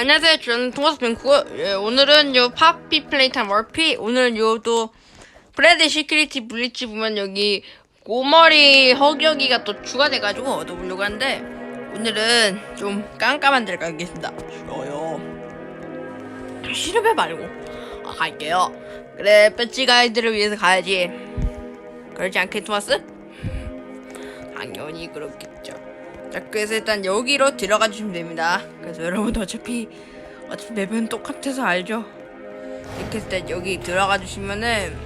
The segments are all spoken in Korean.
안녕하세요. 저는 토마스 뱅크고 예, 오늘은 요 파피 플레이타임 월피 오늘은 요또 브레드 시큐리티 블리치 보면 여기 꼬머리 허기허기가 또 추가돼가지고 얻어보려고 하는데 오늘은 좀 깜깜한 데를 가겠습니다. 싫어요. 싫으면 말고 아, 갈게요. 그래 배지 가이드를 위해서 가야지. 그렇지 않겠 토마스? 당연히 그렇겠죠. 자, 그래서 일단 여기로 들어가 주시면 됩니다. 그래서 여러분도 어차피 어차피 맵은 똑같아서 알죠. 이렇게 했을 때 여기 들어가 주시면은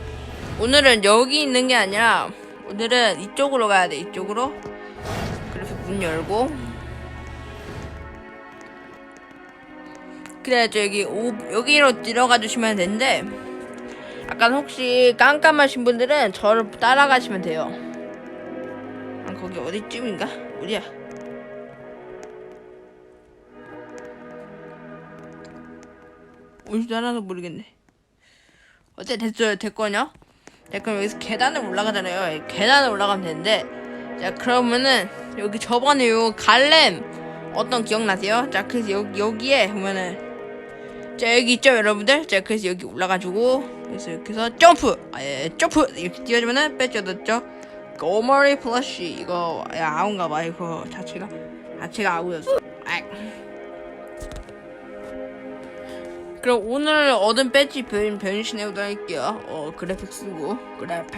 오늘은 여기 있는 게 아니라 오늘은 이쪽으로 가야 돼. 이쪽으로. 그래서 문 열고 그래야죠 여기 오, 여기로 들어가 주시면 되는데 약간 혹시 깜깜하신 분들은 저를 따라가시면 돼요. 아, 거기 어디쯤인가? 어디야? 어디서 하나도 모르겠네. 어째 됐어요? 됐거냐? 자, 그럼 여기서 계단을 올라가잖아요. 이 계단을 올라가면 되는데, 자, 그러면은, 여기 저번에 요 갈렘, 어떤 기억나세요? 자, 그래서 여기, 여기에 보면은, 자, 여기 있죠, 여러분들? 자, 그래서 여기 올라가지고, 그래서 이렇게 해서 점프! 아, 예, 점프! 이렇게 뛰어주면은 빼줘졌죠? 꼬머리 플러시, 이거, 야, 아우인가봐, 이거 자체가. 자체가 아우였어. 아이. 그럼 오늘 얻은 배지 변, 변신해보도록 할게요. 어, 그래픽 쓰고. 그래픽.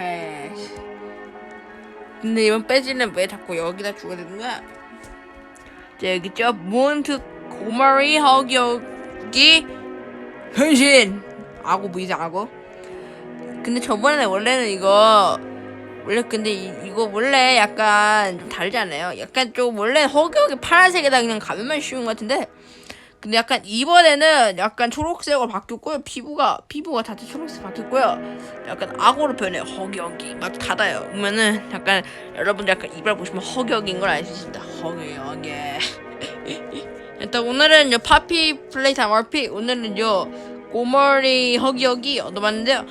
근데 이번 배지는 왜 자꾸 여기다 주게 되는 거야? 자, 여기 있죠? 몬트 고마리 허기여기 변신! 아고 보이자고? 근데 저번에 원래는 이거 원래 근데 이, 이거 원래 약간 좀 다르잖아요. 약간 좀 원래 허기허기 파란색에다 그냥 가면만 씌운 것 같은데 근데 약간 이번에는 약간 초록색으로 바뀌었고요. 피부가 피부가 자체 초록색 바뀌었고요. 약간 악어로 변해요. 허기허기 막 닫아요. 그러면은 약간 여러분들 약간 이발 보시면 허기허기인 걸 알 수 있습니다. 허기허기. 일단 오늘은 요 파피 플레이타임 RP 오늘은 요 꼬머리 허기허기 얻어봤는데요.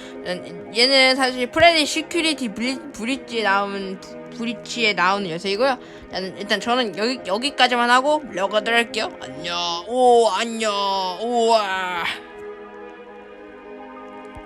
얘는 사실 프레디 시큐리티 브릿지에 나오는 브릿지에 나오는 녀석이고요. 일단, 일단 저는 여기 여기까지만 하고 러거들 할게요. 안녕. 오 안녕. 우와.